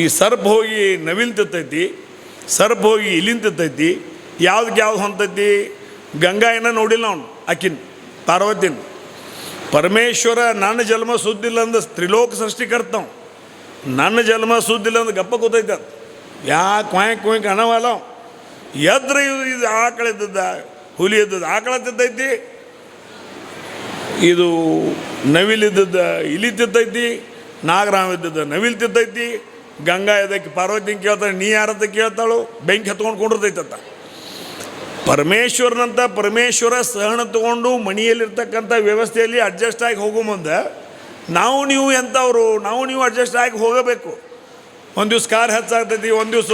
ಈ ಸರ್ಪ್ ಹೋಗಿ ನವಿಲ್ ತಿತ್ತೈತಿ, ಸರ್ಪ್ ಹೋಗಿ ಇಲ್ಲಿನ ತಿತ್ತೈತಿ ಯಾವ್ದಕ್ಕೆ ಯಾವ್ದು ಹೊಂತೈತಿ, ಗಂಗಾ ಏನ ನೋಡಿಲ್ಲ ಅವನು ಆಕಿನ್ ಪಾರ್ವತಿನ. ಪರಮೇಶ್ವರ, ನನ್ನ ಜನ್ಮ ಸುದ್ದಿಲ್ಲ ಅಂದ ತ್ರಿಲೋಕ ಸೃಷ್ಟಿಕರ್ತವ್ ನನ್ನ ಜನ್ಮ ಸುದ್ದಿಲ್ಲ ಅಂದ ಗಪ್ಪ ಕೂತೈತೆ ಅದು. ಯಾಕೆ ಕೊಯ್ ಕೊಯ್ ಅಣವಲ್ಲ ಎದ್ರೆ ಇದು ಇದು ಆಕಳ ಇದ್ದದ್ದ ಹುಲಿ ಇದ್ದದ್ದು ಆಕಳ ತಿದ್ದೈತಿ ಇದು ನವಿಲ್ ಇದ್ದದ್ದ ಇಲಿ ತಿದ್ದೈತಿ ನಾಗರಾಮ ಇದ್ದದ್ದು ನವಿಲ್ ತಿದ್ದೈತಿ ಗಂಗಾ ಇದಕ್ಕೆ ಪಾರ್ವತಿ ಕೇಳ್ತಾಳೆ, ನೀ ಯಾರಂತ ಕೇಳ್ತಾಳು, ಬೆಂಕಿ ಹತ್ಕೊಂಡು ಕೊಂಡಿರ್ತೈತತ್ತ ಪರಮೇಶ್ವರನಂತ ಪರಮೇಶ್ವರ ಸಹನ ತಗೊಂಡು ಮನೆಯಲ್ಲಿರ್ತಕ್ಕಂಥ ವ್ಯವಸ್ಥೆಯಲ್ಲಿ ಅಡ್ಜಸ್ಟ್ ಆಗಿ ಹೋಗೋ ಮುಂದೆ, ನಾವು ನೀವು ಎಂಥವ್ರು ನಾವು ನೀವು ಅಡ್ಜಸ್ಟ್ ಆಗಿ ಹೋಗಬೇಕು. ಒಂದು ದಿವ್ಸ ಕಾರ್ ಹೆಚ್ಚಾಗ್ತೈತಿ ಒಂದು ದಿವ್ಸ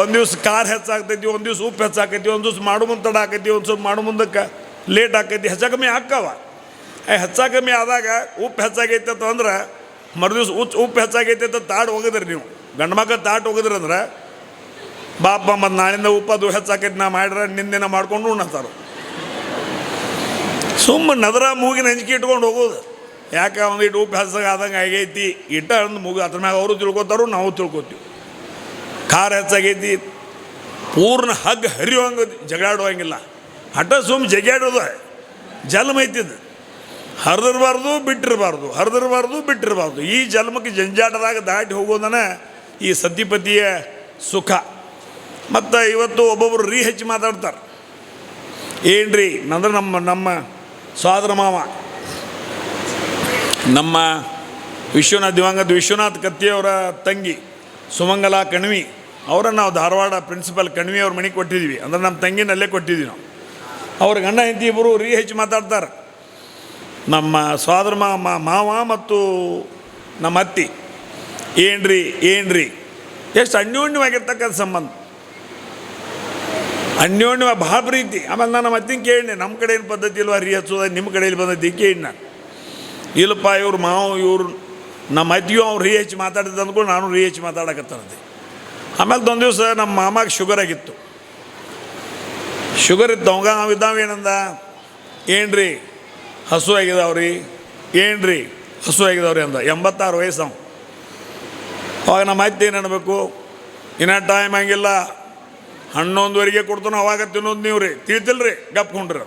ಒಂದು ದಿವ್ಸ ಕಾರ್ ಹೆಚ್ಚಾಗ್ತೈತಿ, ಒಂದು ದಿವ್ಸ ಉಪ್ಪು ಹೆಚ್ಚಾಕೈತಿ ಒಂದು ದಿವ್ಸ ಮಾಡು ಮುಂದೆ ತಡ ಆಕೈತಿ ಒಂದು ಸ್ವಲ್ಪ ಮಾಡು ಮುಂದಕ್ಕೆ ಲೇಟ್ ಆಕೈತಿ. ಹೆಚ್ಚ ಕಮ್ಮಿ ಏ, ಹೆಚ್ಚ ಕಮ್ಮಿ ಆದಾಗ ಉಪ್ಪು ಹೆಚ್ಚಾಗೈತೆ ಅಂತ ಅಂದ್ರೆ ಮರುದಿವ್ಸ ಉಚ್ಚ ಉಪ್ಪು ಹೆಚ್ಚಾಗೈತೆ ಅಂತ ತಾಟ್ ಹೋಗಿದ್ರಿ ನೀವು. ಗಂಡು ಮಕ್ಕಳ ತಾಟ್ ಹೋಗಿದ್ರಿ ಅಂದ್ರೆ ಬಾಪ ಮತ್ತು ನಾಳಿಂದ ಉಪ್ಪು ಅದು ಹೆಚ್ಚಾಕೈತಿ, ನಾ ಮಾಡ್ರೆ ನಿಂದಿನ ಮಾಡ್ಕೊಂಡು ಉಣ್ಣತ್ತಾರ ಸುಮ್ಮನೆ ನದರ ಮೂಗಿನ ಹಂಚಿಕೆ ಇಟ್ಕೊಂಡು ಹೋಗೋದು. ಯಾಕೆ ಒಂದು ಇಟ್ಟು ಉಪ್ಪು ಹೆಚ್ಚಾಗ ಆದಂಗೆ ಆಗೈತಿ? ಇಟ್ಟ ಅಂದ್ ಮೂಗು ಅದ್ರ ಮ್ಯಾಗ ಅವರು ತಿಳ್ಕೊತಾರು, ನಾವು ತಿಳ್ಕೊತೀವಿ. ಖಾರ ಹೆಚ್ಚಾಗೈತಿ. ಪೂರ್ಣ ಹಗ್ಗ ಹರಿಯೋಂಗ ಜಗಾಡುವಂಗಿಲ್ಲ ಹಠ ಸುಮ್ ಜಗಾಡೋದು ಜನ್ಮ ಐತಿದ್ದು ಹರಿದಿರಬಾರ್ದು, ಬಿಟ್ಟಿರಬಾರ್ದು. ಹರಿದಿರಬಾರ್ದು, ಬಿಟ್ಟಿರಬಾರ್ದು. ಈ ಜನ್ಮಕ್ಕೆ ಜಂಜಾಟದಾಗ ದಾಟಿ ಹೋಗೋದನ ಈ ಸತಿಪತಿಯ ಸುಖ. ಮತ್ತು ಇವತ್ತು ಒಬ್ಬೊಬ್ಬರು ರೀ ಹೆಚ್ಚಿ ಮಾತಾಡ್ತಾರೆ. ಏನ್ರಿ? ನಂದ್ರೆ ನಮ್ಮ ನಮ್ಮ ಸಾದರ ಮಾವ. ನಮ್ಮ ವಿಶ್ವನಾಥ್ ದಿವಂಗತ ವಿಶ್ವನಾಥ್ ಕತ್ತಿಯವರ ತಂಗಿ ಸುಮಂಗಲ ಕಣ್ವಿ. ಅವರನ್ನು ನಾವು ಧಾರವಾಡ ಪ್ರಿನ್ಸಿಪಲ್ ಕಣ್ವಿ ಅವ್ರ ಮನೆಗೆ ಕೊಟ್ಟಿದ್ದೀವಿ ಅಂದ್ರೆ ನಮ್ಮ ತಂಗಿನಲ್ಲೇ ಕೊಟ್ಟಿದ್ದೀವಿ ನಾವು. ಅವ್ರ ಗಂಡ ಹೆಂಡತಿ ಇಬ್ಬರು ರೀ ಹೆಚ್ಚು ಮಾತಾಡ್ತಾರೆ. ನಮ್ಮ ಸ್ವಾದ್ರ ಮಾವ ಮತ್ತು ನಮ್ಮ ಅತ್ತಿ. ಏನ್ರಿ ಏನ್ರಿ? ಎಷ್ಟು ಅನ್ಯೋನ್ಯವಾಗಿರ್ತಕ್ಕಂಥ ಸಂಬಂಧ. ಅನ್ಯೋನ್ಯ ಭಾಳ ಪ್ರೀತಿ. ಆಮೇಲೆ ನಾನು ನಮ್ಮ ಅತ್ತಿನ ಕೇಳಿದೆ ನಮ್ಮ ಕಡೆ ಏನು ಪದ್ಧತಿ ಇಲ್ವಾ ರೀ ಹಚ್ಚೋದ? ನಿಮ್ಮ ಕಡೆಯಲ್ಲಿ ಬಂದದ್ದು ಕೇಳಿ ನಾನು. ಇಲ್ಲಪ್ಪ, ಇವ್ರು ಮಾವ, ಇವ್ರು ನಮ್ಮ ಅತ್ತಿಯು ಅವ್ರು ರೀ ಹೆಚ್ಚು ಮಾತಾಡಿದ್ದು ಅಂದ್ಕೊಂಡು ನಾನು ರೀ ಹೆಚ್ಚು ಮಾತಾಡಕತ್ತಾನಂತೆ. ಆಮೇಲೆ ಒಂದು ದಿವಸ ನಮ್ಮ ಮಾಮಾಗೆ ಶುಗರ್ ಆಗಿತ್ತು. ಶುಗರ್ ಇತ್ತು, ಅವಾಗ ನಾವಿದ್ದಾವೆ ಏನಂದ? ಏನ್ರಿ? ಹಸು ಆಗಿದಾವ್ರಿ. ಏನ್ರಿ? ಹಸು ಆಗಿದಾವ್ರಿ ಅಂದ. ಎಂಬತ್ತಾರು ವಯಸ್ಸು ಅವ ಅವಾಗ ನಮ್ಮ ಅತ್ತೆ ಏನು ಅನ್ಬೇಕು? ಇನ್ನೂ ಟೈಮ್ ಹಂಗಿಲ್ಲ. ಹನ್ನೊಂದುವರೆಗೆ ಕೊಡ್ತಾನೋ ಅವಾಗ ತಿನ್ನೋದು ನೀವು ರೀ ತಿಳಿತಿಲ್ರಿ? ಗಪ್ ಕುಂಡ್ರಿ.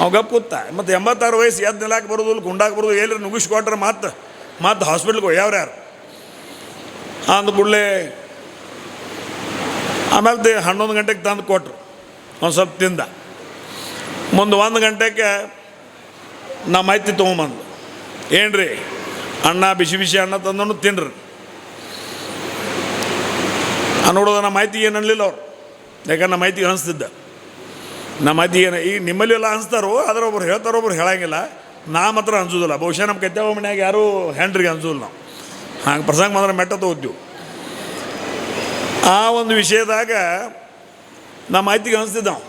ಅವ್ ಗಪ್ ಕೂತ. ಮತ್ತು ಎಂಬತ್ತಾರು ವಯಸ್ಸು ಎದ್ದು ನೆಲಕ್ಕೆ ಬರೋದು, ಇಲ್ಲಿ ಗುಂಡಾಕ್ ಬರೋದು ಎಲ್ಲರೂ ನುಗ್ಗಿಸ್ಕೊಟ್ರೆ ಮತ್ತೆ ಮತ್ತೆ ಹಾಸ್ಪಿಟ್ಲ್ಗೆ ಹೋಗ್ಯಾವ್ರು ಯಾರು? ಅಂದ ಕೂಡಲೇ ಆಮೇಲೆ ದೇ ಹನ್ನೊಂದು ಗಂಟೆಗೆ ತಂದು ಕೊಟ್ರು, ಒಂದು ಸ್ವಲ್ಪ ತಿಂದ. ಮುಂದೆ ಒಂದು ಗಂಟೆಗೆ ನಮ್ಮ ಮೈತಿ ತೊಗೊಂಬಂದು. ಏನು ರೀ ಅಣ್ಣ ಬಿಸಿ ಬಿಸಿ ಅನ್ನ ತಂದನು ತಿನ್ರಿ. ನೋಡೋದು ನಮ್ಮ ಮಾಹಿತಿ ಏನು ಅನ್ನಲಿಲ್ಲ ಅವ್ರು. ಯಾಕಂದ್ರೆ ನಮ್ಮ ಮೈತಿಗೆ ಅನಿಸ್ತಿದ್ದ ನಮ್ಮ ಮಾಹಿತಿ ಏನು ಈಗ ನಿಮ್ಮಲ್ಲಿ ಎಲ್ಲ ಅನಿಸ್ತಾರೋ ಆದ್ರೆ ಒಬ್ರು ಹೇಳ್ತಾರೋ ಒಬ್ರು ಹೇಳಂಗಿಲ್ಲ. ನಾ ಮಾತ್ರ ಅನ್ಸೋದಿಲ್ಲ ಬಹುಶಃ ನಮ್ಮ ಕತ್ಯಾವ ಮನ್ಯಾಗ ಯಾರೂ ಹೆಂಡ್ರಿಗೆ ಅನ್ಸೋದಿಲ್ಲ ನಾವು. ಹಂಗೆ ಪ್ರಸಂಗ ಮಾತ್ರ ಮೆಟ್ಟ ತಗೋತೀವಿ ಆ ಒಂದು ವಿಷಯದಾಗ ನಮ್ಮ ಮಾಹಿತಿಗೆ ಅನಿಸ್ತಿದ್ದವು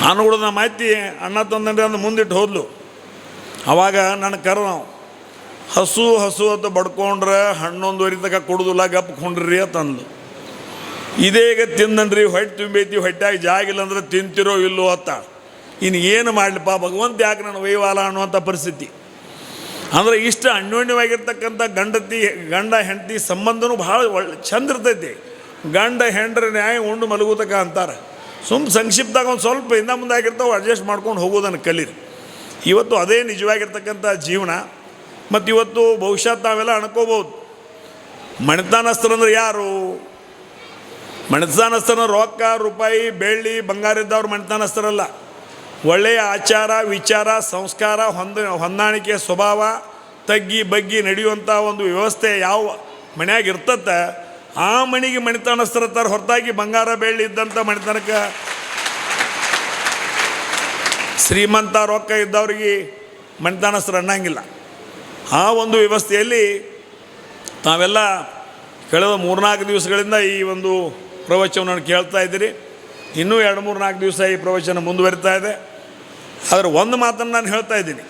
ನಾನು ಕೂಡ ನಮ್ಮ ಮಾಹಿತಿ ಅಣ್ಣ ತಂದಂಡ್ರೆ ಅಂದು ಮುಂದಿಟ್ಟು ಹೋದ್ಲು. ಅವಾಗ ನನ್ನ ಕರ ಹಸು ಹಸು ಅಂತ ಬಡ್ಕೊಂಡ್ರೆ ಹಣ್ಣೊಂದುವರಿ ತಕ ಕೊಡುದಿಲ್ಲ ಗಪ್ಪ ಕೊಂಡ್ರಿ ಅಂತಂದ್ಲು ಇದೇಗ ತಿಂದನ್ರಿ, ಹೊಟ್ಟೆ ತುಂಬೈತಿ ಹೊಟ್ಟೆಯಾಗಿ ಜಾಗಿಲ್ಲ ಅಂದ್ರೆ ತಿಂತಿರೋ ಇಲ್ಲೋ ಅತ್ತ. ಇನ್ನು ಏನು ಮಾಡಲಿಪ್ಪ, ಭಗವಂತ ಯಾಕೆ ನನ್ನ ವೈವಾಲ ಅನ್ನುವಂಥ ಪರಿಸ್ಥಿತಿ. ಅಂದ್ರೆ ಇಷ್ಟ ಅನ್ಯೋನ್ಯವಾಗಿರ್ತಕ್ಕಂಥ ಗಂಡತಿ, ಗಂಡ, ಹೆಂಡತಿ ಸಂಬಂಧನೂ ಭಾಳ ಒಳ್ಳೆ, ಚಂದ ಇರ್ತೈತಿ. ಗಂಡ, ಹೆಂಡ್ರ ನ್ಯಾಯ ಉಂಡು ಮಲಗುತಕ ಅಂತಾರೆ. ಸುಮ್ ಸಂಕ್ಷಿಪ್ತಾಗ ಒಂದು ಸ್ವಲ್ಪ ಹಿಂದೆ ಮುಂದೆ ಆಗಿರ್ತಾವೆ ಅಡ್ಜಸ್ಟ್ ಮಾಡ್ಕೊಂಡು ಹೋಗೋದನ್ನು ಕಲೀರಿ. ಇವತ್ತು ಅದೇ ನಿಜವಾಗಿರ್ತಕ್ಕಂಥ ಜೀವನ, ಮತ್ತು ಇವತ್ತು ಬಹುಶಃ ತಾವೆಲ್ಲ ಅನ್ಕೋಬೋದು ಮಣಿತಾನಸ್ಥರಂದ್ರೆ ಯಾರು? ಮಣಿತಾನಸ್ತ್ರ ರೊಕ್ಕ, ರೂಪಾಯಿ, ಬೆಳ್ಳಿ, ಬಂಗಾರ ಇದ್ದವ್ರು ಮಣಿತಾನಸ್ಥರಲ್ಲ. ಒಳ್ಳೆಯ ಆಚಾರ, ವಿಚಾರ, ಸಂಸ್ಕಾರ ಹೊಂದ, ಹೊಂದಾಣಿಕೆ, ಸ್ವಭಾವ ತಗ್ಗಿ ಬಗ್ಗಿ ನಡೆಯುವಂಥ ಒಂದು ವ್ಯವಸ್ಥೆ ಯಾವ ಮನ್ಯಾಗ ಇರ್ತತ್ತ ಆ ಮನೆಗೆ ಮಣಿತಾನಸ್ಥರತ್ತಾರೆ ಹೊರತಾಗಿ ಬಂಗಾರ ಬೆಳ್ಳಿ ಇದ್ದಂಥ ಮಣಿತನಕ್ಕೆ ಶ್ರೀಮಂತ ರೊಕ್ಕ ಇದ್ದವ್ರಿಗೆ ಮಣಿತಾನಸ್ಥರು ಅನ್ನಂಗಿಲ್ಲ. ಆ ಒಂದು ವ್ಯವಸ್ಥೆಯಲ್ಲಿ ತಾವೆಲ್ಲ ಕಳೆದ ಮೂರ್ನಾಲ್ಕು ದಿವಸಗಳಿಂದ ಈ ಒಂದು ಪ್ರವಚನವನ್ನು ಕೇಳ್ತಾ ಇದ್ದೀರಿ. ಇನ್ನೂ ಎರಡು ಮೂರು ನಾಲ್ಕು ದಿವಸ ಈ ಪ್ರವಚನ ಮುಂದುವರಿತಾ ಇದೆ. ಆದರೆ ಒಂದು ಮಾತನ್ನು ನಾನು ಹೇಳ್ತಾ ಇದ್ದೀನಿ.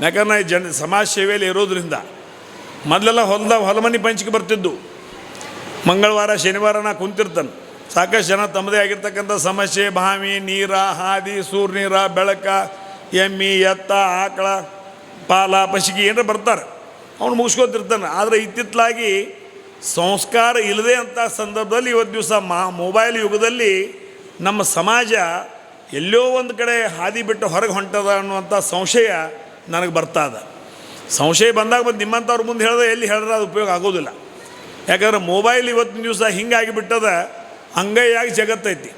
ಯಾಕಂದ್ರೆ ಈ ಜನ ಸಮಾಜ ಸೇವೆಯಲ್ಲಿ ಇರೋದ್ರಿಂದ ಮೊದಲೆಲ್ಲ ಹೊಲದ ಹೊಲಮನಿ ಪಂಚಿಕೆ ಬರ್ತಿದ್ದು. ಮಂಗಳವಾರ, ಶನಿವಾರ ನಾ ಕುಂತಿರ್ತಾನೆ. ಸಾಕಷ್ಟು ಜನ ತಮ್ಮದೇ ಆಗಿರ್ತಕ್ಕಂಥ ಸಮಸ್ಯೆ, ಬಾವಿ, ನೀರ, ಹಾದಿ ಸೂರ್ಯ ನೀರ ಬೆಳಕ, ಎಮ್ಮಿ, ಎತ್ತ, ಆಕಳ, ಪಾಲ, ಪಶಿಗೆ ಏನಾರ ಬರ್ತಾರೆ. ಅವ್ನು ಮುಗಿಸ್ಕೊತಿರ್ತಾನೆ. ಆದರೆ ಇತ್ತಿತ್ತಲಾಗಿ ಸಂಸ್ಕಾರ ಇಲ್ಲದೆ ಅಂತ ಸಂದರ್ಭದಲ್ಲಿ ಇವತ್ತು ದಿವಸ ಮಾ ಮೊಬೈಲ್ ಯುಗದಲ್ಲಿ ನಮ್ಮ ಸಮಾಜ ಎಲ್ಲೋ ಒಂದು ಕಡೆ ಹಾದಿ ಬಿಟ್ಟು ಹೊರಗೆ ಹೊಂಟದ ಅನ್ನುವಂಥ ಸಂಶಯ ನನಗೆ ಬರ್ತಾ ಬರ್ತಾದ ಸಂಶಯ ಬಂದಾಗ ಮತ್ತು ನಿಮ್ಮಂಥವ್ರ ಮುಂದೆ ಹೇಳಿದ್ರೆ ಎಲ್ಲಿ ಹೇಳಿದ್ರೆ ಅದು ಉಪಯೋಗ ಆಗೋದಿಲ್ಲ. ಯಾಕಂದ್ರೆ ಮೊಬೈಲ್ ಇವತ್ತಿನ ದಿವಸ ಹಿಂಗಾಗಿ ಬಿಟ್ಟದ ಅಂಗೈಯಾಗಿ ಜಗತ್ತೈತಿ.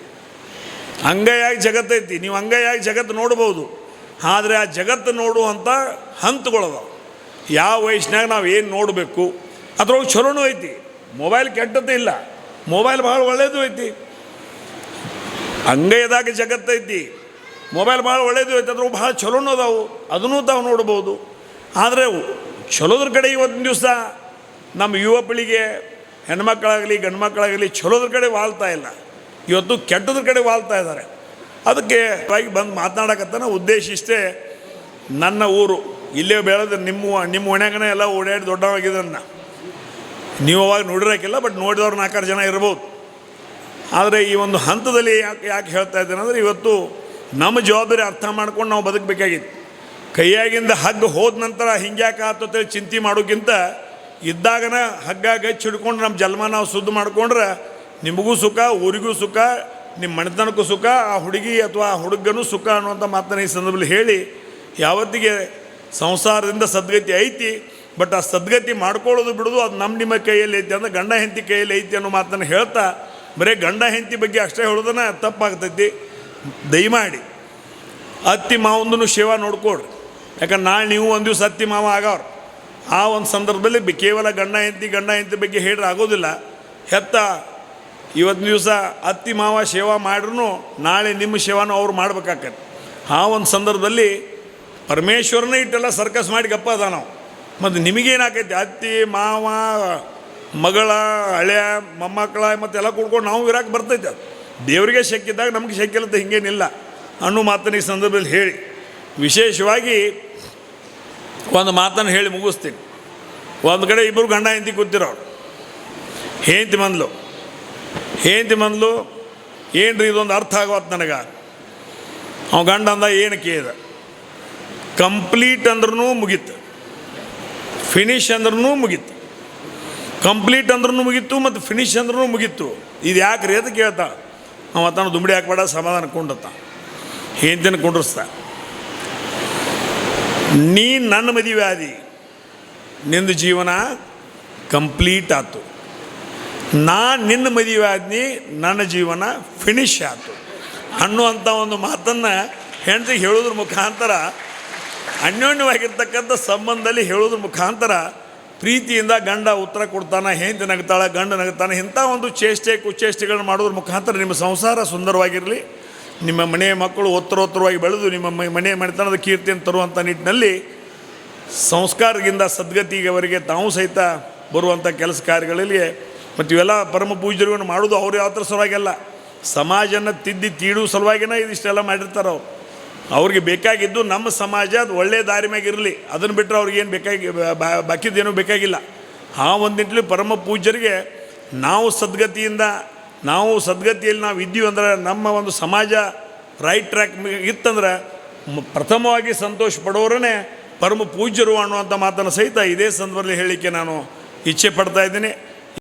ಅಂಗೈಯಾಗಿ ಜಗತ್ತೈತಿ. ನೀವು ಅಂಗೈಯಾಗಿ ಜಗತ್ತು ನೋಡ್ಬೋದು. ಆದರೆ ಆ ಜಗತ್ತು ನೋಡುವಂಥ ಹಂತಗಳದ ಯಾವ ವಯಸ್ಸಿನಾಗ ನಾವು ಏನು ನೋಡಬೇಕು? ಅದ್ರೊಳಗೆ ಚಲೋನೂ ಐತಿ. ಮೊಬೈಲ್ ಕೆಟ್ಟದ್ದು ಇಲ್ಲ. ಮೊಬೈಲ್ ಭಾಳ ಒಳ್ಳೆಯದು ಐತಿ. ಅಂಗೈದಾಗ ಜಗತ್ತೈತಿ. ಮೊಬೈಲ್ ಭಾಳ ಒಳ್ಳೇದು ಐತೆ ಅದ್ರ ಭಾಳ ಚಲೋನೂ ಅದಾವು. ಅದನ್ನೂ ತಾವು ನೋಡ್ಬೋದು. ಆದರೆ ಚಲೋದ್ರ ಕಡೆ ಇವತ್ತಿನ ದಿವಸ ನಮ್ಮ ಯುವ ಪೀಳಿಗೆ, ಹೆಣ್ಮಕ್ಳಾಗಲಿ ಗಂಡು ಮಕ್ಕಳಾಗಲಿ ಚಲೋದ್ರ ಕಡೆ ವಾಲ್ತಾ ಇಲ್ಲ. ಇವತ್ತು ಕೆಟ್ಟದ್ರ ಕಡೆ ವಾಲ್ತಾ ಇದ್ದಾರೆ. ಅದಕ್ಕೆ ಆಗಿ ಬಂದು ಮಾತನಾಡಕತ್ತಾನ ಉದ್ದೇಶ ಇಷ್ಟೇ, ನನ್ನ ಊರು, ಇಲ್ಲೇ ಬೆಳೆದ್ರೆ ನಿಮ್ಮ ನಿಮ್ಮ ಒಣ್ಯಾಗನೇ ಎಲ್ಲ ಓಡಾಡಿ ದೊಡ್ಡವಾಗಿದ್ದನ್ನು ನೀವು ಅವಾಗ ನೋಡಿರೋಕ್ಕಿಲ್ಲ ಬಟ್ ನೋಡಿದವ್ರು ನಾಲ್ಕಾರು ಜನ ಇರ್ಬೋದು. ಆದರೆ ಈ ಒಂದು ಹಂತದಲ್ಲಿ ಯಾಕೆ ಯಾಕೆ ಹೇಳ್ತಾ ಇದ್ದೇನೆ ಅಂದರೆ ಇವತ್ತು ನಮ್ಮ ಜವಾಬ್ದಾರಿ ಅರ್ಥ ಮಾಡ್ಕೊಂಡು ನಾವು ಬದುಕಬೇಕಾಗಿತ್ತು. ಕೈಯಾಗಿಂದ ಹಗ್ಗ ಹೋದ ನಂತರ ಹಿಂಗ್ಯಾಕೆ ಆತಂತೇಳಿ ಚಿಂತೆ ಮಾಡೋಕ್ಕಿಂತ ಇದ್ದಾಗನ ಹಗ್ಗ ಗಚ್ಚಿ ಹಿಡ್ಕೊಂಡು ನಮ್ಮ ಜನ್ಮ ನಾವು ಶುದ್ಧ ಮಾಡ್ಕೊಂಡ್ರೆ ನಿಮಗೂ ಸುಖ, ಊರಿಗೂ ಸುಖ ನಿಮ್ಮ ಮನೆತನಕ್ಕೂ ಸುಖ, ಆ ಹುಡುಗಿ ಅಥವಾ ಆ ಹುಡುಗನೂ ಸುಖ ಅನ್ನುವಂಥ ಮಾತನ್ನು ಈ ಸಂದರ್ಭದಲ್ಲಿ ಹೇಳಿ ಯಾವತ್ತಿಗೆ ಸಂಸಾರದಿಂದ ಸದ್ಗತಿ ಐತಿ, ಬಟ್ ಆ ಸದ್ಗತಿ ಮಾಡ್ಕೊಳ್ಳೋದು ಬಿಡೋದು ಅದು ನಮ್ಮ ನಿಮ್ಮ ಕೈಯಲ್ಲಿ ಐತಿ ಅಂದರೆ ಗಂಡ ಹೆಂಡತಿ ಕೈಯಲ್ಲಿ ಐತಿ ಅನ್ನೋ ಮಾತನ್ನು ಹೇಳ್ತಾ ಬರೀ ಗಂಡ ಹೆಂಡತಿ ಬಗ್ಗೆ ಅಷ್ಟೇ ಹೇಳೋದನ್ನ ತಪ್ಪಾಗ್ತೈತಿ. ದಯಮಾಡಿ. ಅತ್ತಿ ಮಾವಂದನು ಸೇವಾ ನೋಡ್ಕೊಡ್ರಿ ಯಾಕಂದ್ರೆ ನಾಳೆ ನೀವು ಒಂದು ದಿವಸ ಅತ್ತಿ ಮಾವ ಆಗವ್ರು. ಆ ಒಂದು ಸಂದರ್ಭದಲ್ಲಿ ಕೇವಲ ಗಂಡ ಹೆಂಡತಿ ಗಂಡ ಹೆಂಡತಿ ಬಗ್ಗೆ ಹೇಳ್ರೆ ಆಗೋದಿಲ್ಲ. ಹೆತ್ತ ಇವತ್ತು ದಿವಸ ಅತ್ತಿ ಮಾವ ಸೇವಾ ಮಾಡ್ರೂ ನಾಳೆ ನಿಮ್ಮ ಸೇವಾನು ಅವ್ರು ಮಾಡ್ಬೇಕಾಗತ್ತೆ ಆ ಒಂದು ಸಂದರ್ಭದಲ್ಲಿ ಪರಮೇಶ್ವರನೇ ಇಟ್ಟೆಲ್ಲ ಸರ್ಕಸ್ ಮಾಡಿ ಗಪ್ಪ ಅದ ನಾವು ಮತ್ತು ನಿಮಗೇನಾಕೈತಿ? ಅತ್ತಿ, ಮಾವ ಮಗಳ ಹಳೆಯ ಮೊಮ್ಮಕ್ಕಳ ಮತ್ತೆಲ್ಲ ಕೂಡ್ಕೊಂಡು ನಾವು ಇರಕ್ಕೆ ಬರ್ತೈತೆ ಅದು. ದೇವರಿಗೆ ಶಕ್ಕಿದ್ದಾಗ ನಮಗೆ ಇಲ್ಲದ ಹಿಂಗೇನಿಲ್ಲ. ಅನ್ನೋ ಮಾತನ್ನ ಈ ಸಂದರ್ಭದಲ್ಲಿ ಹೇಳಿ. ವಿಶೇಷವಾಗಿ ಒಂದು ಮಾತನ್ನು ಹೇಳಿ ಮುಗಿಸ್ತೀನಿ. ಒಂದು ಕಡೆ ಇಬ್ಬರು ಗಂಡ ಹೆಂಡತಿ ಕೂತಿರೋರು. ಹೆಂಡತಿ ಮಂದ್ಲು ಹೆಂಡತಿ ಮಂದ್ಲು ಏನು ರೀ ಇದೊಂದು ಅರ್ಥ ಆಗೋತ್ ನನಗೆ? ಅವ ಗಂಡ ಅಂದ ಏನು ಕೇಳಿದ ಕಂಪ್ಲೀಟ್ ಅಂದ್ರೂ ಮುಗೀತು. ಫಿನಿಶ್ ಅಂದ್ರೂ ಮುಗೀತು. ಕಂಪ್ಲೀಟ್ ಅಂದ್ರೂ ಮುಗೀತು ಮತ್ತು ಫಿನಿಶ್ ಅಂದ್ರೂ ಮುಗೀತು. ಇದು ಯಾಕೆ ರೀ ಅಂತ ಕೇಳ್ತಾ ಅವ ತಾನು ದುಂಬಡಿ ಹಾಕ್ಬೇಡ, ಸಮಾಧಾನ ಕೊಂಡತ್ತ ಹೆಂಡತಿನ ಕುಂಡ್ರಸ್ತ. ನೀ ನನ್ನ ಮದುವೆ ಆದಿ. ನಿಂದು ಜೀವನ ಕಂಪ್ಲೀಟ್ ಆಯ್ತು ನಾ ನಿನ್ನ ಮದುವೆ ಆದ್ನಿ, ನನ್ನ ಜೀವನ ಫಿನಿಶ್ ಆಯ್ತು ಅನ್ನುವಂಥ ಒಂದು ಮಾತನ್ನು ಹೆಂಡತಿಗೆ ಹೇಳೋದ್ರ ಮುಖಾಂತರ, ಅನ್ಯೋನ್ಯವಾಗಿರ್ತಕ್ಕಂಥ ಸಂಬಂಧದಲ್ಲಿ ಹೇಳೋದ್ರ ಮುಖಾಂತರ ಪ್ರೀತಿಯಿಂದ ಗಂಡ ಉತ್ತರ ಕೊಡ್ತಾನೆ, ಹೆಂಡತಿ ನಗ್ತಾಳೆ, ಗಂಡ ನಗ್ತಾನೆ, ಇಂಥ ಒಂದು ಚೇಷ್ಟೆ, ಕುಚೇಷ್ಟೆಗಳನ್ನ ಮಾಡೋದ್ರ ಮುಖಾಂತರ ನಿಮ್ಮ ಸಂಸಾರ ಸುಂದರವಾಗಿರಲಿ. ನಿಮ್ಮ ಮನೆಯ ಮಕ್ಕಳು ಒತ್ತರೋತ್ತರವಾಗಿ ಬೆಳೆದು ನಿಮ್ಮ ಮನೆ ಮನೆತನದ ಕೀರ್ತಿಯನ್ನು ತರುವಂಥ ನಿಟ್ಟಿನಲ್ಲಿ ಸಂಸ್ಕಾರದಿಂದ ಸದ್ಗತಿಯವರೆಗೆ ತಾವು ಸಹಿತ ಬರುವಂಥ ಕೆಲಸ ಕಾರ್ಯಗಳಲ್ಲಿ ಮತ್ತು ಇವೆಲ್ಲ ಪರಮ ಪೂಜರುಗಳನ್ನು ಮಾಡೋದು ಅವ್ರು ಯಾವ ಥರ ಸಲುವಾಗಿಲ್ಲ ಸಮಾಜನ ತಿದ್ದಿ ತೀಡುವ ಸಲುವಾಗಿನ ಇದಿಷ್ಟೆಲ್ಲ ಮಾಡಿರ್ತಾರೆ ಅವ್ರು ಅವ್ರಿಗೆ ಬೇಕಾಗಿದ್ದು ನಮ್ಮ ಸಮಾಜ ಅದು ಒಳ್ಳೆಯ ದಾರಿ ಮ್ಯಾಗ ಇರಲಿ. ಅದನ್ನು ಬಿಟ್ಟರೆ ಅವ್ರಿಗೇನು ಬೇಕಾಗಿ ಬಾಕಿದ್ದೇನೂ ಬೇಕಾಗಿಲ್ಲ. ಆ ಒಂದು ಪರಮ ಪೂಜ್ಯರಿಗೆ ನಾವು ಸದ್ಗತಿಯಿಂದ, ನಾವು ಸದ್ಗತಿಯಲ್ಲಿ ನಾವು ಇದ್ದೀವಿ ಅಂದ್ರೆ ನಮ್ಮ ಒಂದು ಸಮಾಜ ರೈಟ್ ಟ್ರ್ಯಾಕ್ ಇತ್ತಂದ್ರೆ ಪ್ರಥಮವಾಗಿ ಸಂತೋಷ ಪಡೋರೇ ಪರಮ ಪೂಜ್ಯರು ಅನ್ನುವಂಥ ಮಾತನ್ನು ಸಹಿತ ಇದೇ ಸಂದರ್ಭದಲ್ಲಿ ಹೇಳಲಿಕ್ಕೆ ನಾನು ಇಚ್ಛೆ ಪಡ್ತಾ ಇದ್ದೀನಿ.